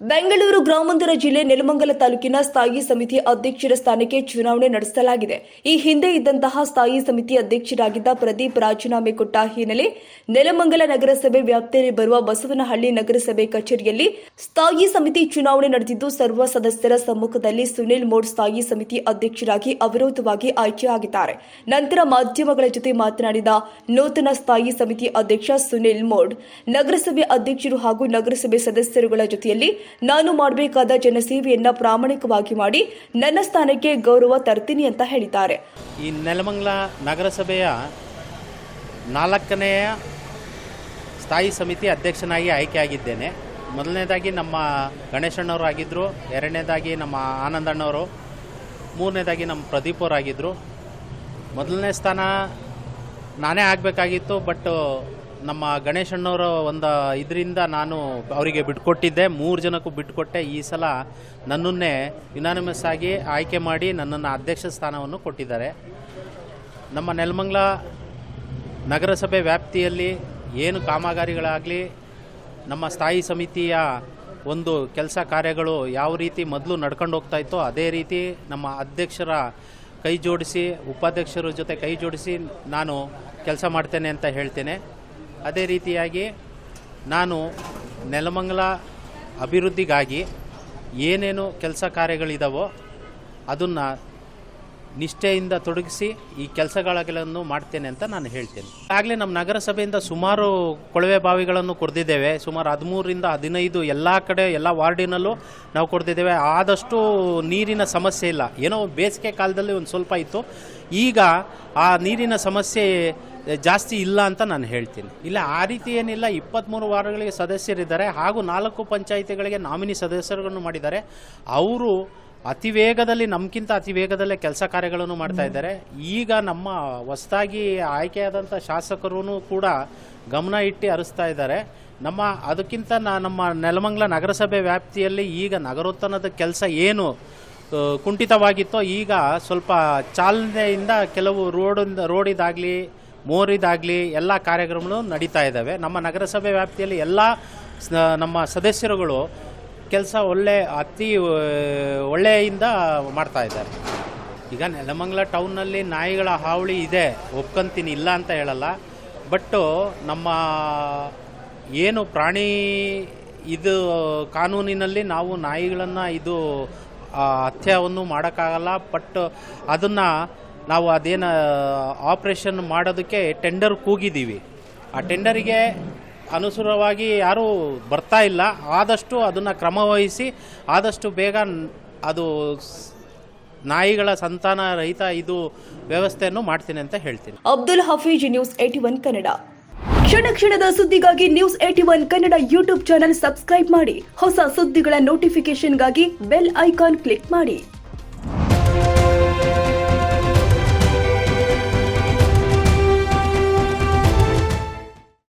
ಬೆಂಗಳೂರು ಗ್ರಾಮಾಂತರ ಜಿಲ್ಲೆ ನೆಲಮಂಗಲ ತಾಲೂಕಿನ ಸ್ಥಾಯಿ ಸಮಿತಿ ಅಧ್ಯಕ್ಷರ ಸ್ಥಾನಕ್ಕೆ ಚುನಾವಣೆ ನಡೆಸಲಾಗಿದೆ. ಈ ಹಿಂದೆ ಇದ್ದಂತಹ ಸ್ಥಾಯಿ ಸಮಿತಿ ಅಧ್ಯಕ್ಷರಾಗಿದ್ದ ಪ್ರದೀಪ್ ರಾಜೀನಾಮೆ ಕೊಟ್ಟ ಹಿನ್ನೆಲೆ ನೆಲಮಂಗಲ ನಗರಸಭೆ ವ್ಯಾಪ್ತಿಯಲ್ಲಿ ಬರುವ ಬಸವನಹಳ್ಳಿ ನಗರಸಭೆ ಕಚೇರಿಯಲ್ಲಿ ಸ್ಥಾಯಿ ಸಮಿತಿ ಚುನಾವಣೆ ನಡೆದಿದ್ದು, ಸರ್ವ ಸದಸ್ಯರ ಸಮ್ಮುಖದಲ್ಲಿ ಸುನಿಲ್ ಮೋಡ್ ಸ್ಥಾಯಿ ಸಮಿತಿ ಅಧ್ಯಕ್ಷರಾಗಿ ಅವಿರೋಧವಾಗಿ ಆಯ್ಕೆಯಾಗಿದ್ದಾರೆ ನಂತರ ಮಾಧ್ಯಮಗಳ ಜೊತೆ ಮಾತನಾಡಿದ ನೂತನ ಸ್ಥಾಯಿ ಸಮಿತಿ ಅಧ್ಯಕ್ಷ ಸುನಿಲ್ ಮೋಡ್, ನಗರಸಭೆ ಅಧ್ಯಕ್ಷರು ಹಾಗೂ ನಗರಸಭೆ ಸದಸ್ಯರುಗಳ ಜೊತೆಯಲ್ಲಿ ನಾನು ಮಾಡಬೇಕಾದ ಜನಸೇವೆಯನ್ನ ಪ್ರಾಮಾಣಿಕವಾಗಿ ಮಾಡಿ ನನ್ನ ಸ್ಥಾನಕ್ಕೆ ಗೌರವ ತರ್ತೀನಿ ಅಂತ ಹೇಳಿದ್ದಾರೆ. ಈ ನೆಲಮಂಗಲ ನಗರಸಭೆಯ ನಾಲ್ಕನೆಯ ಸ್ಥಾಯಿ ಸಮಿತಿ ಅಧ್ಯಕ್ಷನಾಗಿ ಆಯ್ಕೆಯಾಗಿದ್ದೇನೆ. ಮೊದಲನೇದಾಗಿ ನಮ್ಮ ಗಣೇಶಣ್ಣವರು ಆಗಿದ್ದರು ಎರಡನೇದಾಗಿ ನಮ್ಮ ಆನಂದಣ್ಣವರು, ಮೂರನೇದಾಗಿ ನಮ್ಮ ಪ್ರದೀಪ್ ಅವರಾಗಿದ್ದರು ಮೊದಲನೇ ಸ್ಥಾನ ನಾನೇ ಆಗಬೇಕಾಗಿತ್ತು, ಬಟ್ ನಮ್ಮ ಗಣೇಶಣ್ಣವರ ಒಂದು ಇದರಿಂದ ನಾನು ಅವರಿಗೆ ಬಿಟ್ಕೊಟ್ಟಿದ್ದೆ. ಮೂರು ಜನಕ್ಕೂ ಬಿಟ್ಕೊಟ್ಟೆ. ಈ ಸಲ ನನ್ನನ್ನೇ ಯುನಾನಿಮಸ್ ಆಗಿ ಆಯ್ಕೆ ಮಾಡಿ ನನ್ನನ್ನು ಅಧ್ಯಕ್ಷ ಸ್ಥಾನವನ್ನು ಕೊಟ್ಟಿದ್ದಾರೆ. ನಮ್ಮ ನೆಲಮಂಗ್ಲ ನಗರಸಭೆ ವ್ಯಾಪ್ತಿಯಲ್ಲಿ ಏನು ಕಾಮಗಾರಿಗಳಾಗಲಿ, ನಮ್ಮ ಸ್ಥಾಯಿ ಸಮಿತಿಯ ಒಂದು ಕೆಲಸ ಕಾರ್ಯಗಳು ಯಾವ ರೀತಿ ಮೊದಲು ನಡ್ಕೊಂಡು ಹೋಗ್ತಾ ಇತ್ತೋ ಅದೇ ರೀತಿ ನಮ್ಮ ಅಧ್ಯಕ್ಷರ ಕೈ ಜೋಡಿಸಿ, ಉಪಾಧ್ಯಕ್ಷರ ಜೊತೆ ಕೈ ಜೋಡಿಸಿ ನಾನು ಕೆಲಸ ಮಾಡ್ತೇನೆ ಅಂತ ಹೇಳ್ತೇನೆ. ಅದೇ ರೀತಿಯಾಗಿ ನಾನು ನೆಲಮಂಗಲ ಅಭಿವೃದ್ಧಿಗಾಗಿ ಏನೇನು ಕೆಲಸ ಕಾರ್ಯಗಳಿದಾವೋ ಅದನ್ನು ನಿಷ್ಠೆಯಿಂದ ತೊಡಗಿಸಿ ಈ ಕೆಲಸಗಳನ್ನು ಮಾಡ್ತೇನೆ ಅಂತ ನಾನು ಹೇಳ್ತೇನೆ. ಆಗಲೇ ನಮ್ಮ ನಗರಸಭೆಯಿಂದ ಸುಮಾರು ಕೊಳವೆ ಬಾವಿಗಳನ್ನು ಕೊಡ್ದಿದ್ದೇವೆ. ಸುಮಾರು ಹದಿಮೂರರಿಂದ ಹದಿನೈದು ಎಲ್ಲ ಕಡೆ, ಎಲ್ಲ ವಾರ್ಡಿನಲ್ಲೂ ನಾವು ಕೊಡ್ತಿದ್ದೇವೆ ಆದಷ್ಟು ನೀರಿನ ಸಮಸ್ಯೆ ಇಲ್ಲ. ಏನೋ ಬೇಸಿಗೆ ಕಾಲದಲ್ಲಿ ಒಂದು ಸ್ವಲ್ಪ ಇತ್ತು. ಈಗ ಆ ನೀರಿನ ಸಮಸ್ಯೆ ಜಾಸ್ತಿ ಇಲ್ಲ ಅಂತ ನಾನು ಹೇಳ್ತೀನಿ. ಇಲ್ಲ ಆ ರೀತಿ ಏನಿಲ್ಲ. ಇಪ್ಪತ್ತ್ಮೂರು ವಾರ್ಡ್ಗಳಿಗೆ ಸದಸ್ಯರಿದ್ದಾರೆ. ಹಾಗೂ ನಾಲ್ಕು ಪಂಚಾಯಿತಿಗಳಿಗೆ ನಾಮಿನಿ ಸದಸ್ಯರುಗಳನ್ನು ಮಾಡಿದ್ದಾರೆ. ಅವರು ಅತಿ ವೇಗದಲ್ಲಿ ನಮ್ಗಿಂತ ಅತಿ ವೇಗದಲ್ಲೇ ಕೆಲಸ ಕಾರ್ಯಗಳನ್ನು ಮಾಡ್ತಾ ಇದ್ದಾರೆ. ಈಗ ನಮ್ಮ ಹೊಸದಾಗಿ ಆಯ್ಕೆಯಾದಂಥ ಶಾಸಕರೂ ಕೂಡ ಗಮನ ಇಟ್ಟು ಅರಿಸ್ತಾ ಇದ್ದಾರೆ. ನಮ್ಮ ಅದಕ್ಕಿಂತ ನಾ ನಮ್ಮ ನೆಲಮಂಗ್ಲ ನಗರಸಭೆ ವ್ಯಾಪ್ತಿಯಲ್ಲಿ ಈಗ ನಗರೋತ್ಥಾನದ ಕೆಲಸ ಏನು ಕುಂಠಿತವಾಗಿತ್ತೋ ಈಗ ಸ್ವಲ್ಪ ಚಾಲನೆಯಿಂದ ಕೆಲವು ರೋಡಿಂದ ರೋಡಿದಾಗಲಿ ಮೋರಿದಾಗಲಿ ಎಲ್ಲ ಕಾರ್ಯಕ್ರಮಗಳು ನಡೀತಾ ಇದ್ದಾವೆ. ನಮ್ಮ ನಗರಸಭೆ ವ್ಯಾಪ್ತಿಯಲ್ಲಿ ಎಲ್ಲ ನಮ್ಮ ಸದಸ್ಯರುಗಳು ಕೆಲಸ ಒಳ್ಳೆ, ಅತಿ ಒಳ್ಳೆಯಿಂದ ಮಾಡ್ತಾ ಇದ್ದಾರೆ. ಈಗ ನೆಲಮಂಗಲ ಟೌನ್ನಲ್ಲಿ ನಾಯಿಗಳ ಹಾವಳಿ ಇದೆ. ಒಪ್ಕೊಂತೀನಿ ಇಲ್ಲ ಅಂತ ಹೇಳಲ್ಲ. ಬಟ್ಟು ನಮ್ಮ ಏನು ಪ್ರಾಣಿ ಇದು ಕಾನೂನಿನಲ್ಲಿ ನಾವು ನಾಯಿಗಳನ್ನು ಇದು ಹತ್ಯವನ್ನು ಮಾಡೋಕ್ಕಾಗಲ್ಲ. ಬಟ್ ಅದನ್ನು ನಾವು ಅದೇನು ಆಪ್ರೇಷನ್ ಮಾಡೋದಕ್ಕೆ ಟೆಂಡರ್ ಕೂಗಿದ್ದೀವಿ ಆ ಟೆಂಡರಿಗೆ ಅನುಸಾರವಾಗಿ ಯಾರೂ ಬರ್ತಾ ಇಲ್ಲ. ಆದಷ್ಟು ಅದನ್ನು ಕ್ರಮವಹಿಸಿ, ಆದಷ್ಟು ಬೇಗ ಅದು ನಾಯಿಗಳ ಸಂತಾನ ರಹಿತ ಇದು ವ್ಯವಸ್ಥೆಯನ್ನು ಮಾಡ್ತೀನಿ ಅಂತ ಹೇಳ್ತೀನಿ. Abdul Hafeez news A T one Kannada. ಕ್ಷಣ ಕ್ಷಣದ ಸುದ್ದಿಗಾಗಿ news A T one Kannada YouTube channel subscribe ಮಾಡಿ. ಹೊಸ ಸುದ್ದಿಗಳ ನೋಟಿಫಿಕೇಶನ್ಗಾಗಿ ಬೆಲ್ ಐಕಾನ್ ಕ್ಲಿಕ್ ಮಾಡಿ.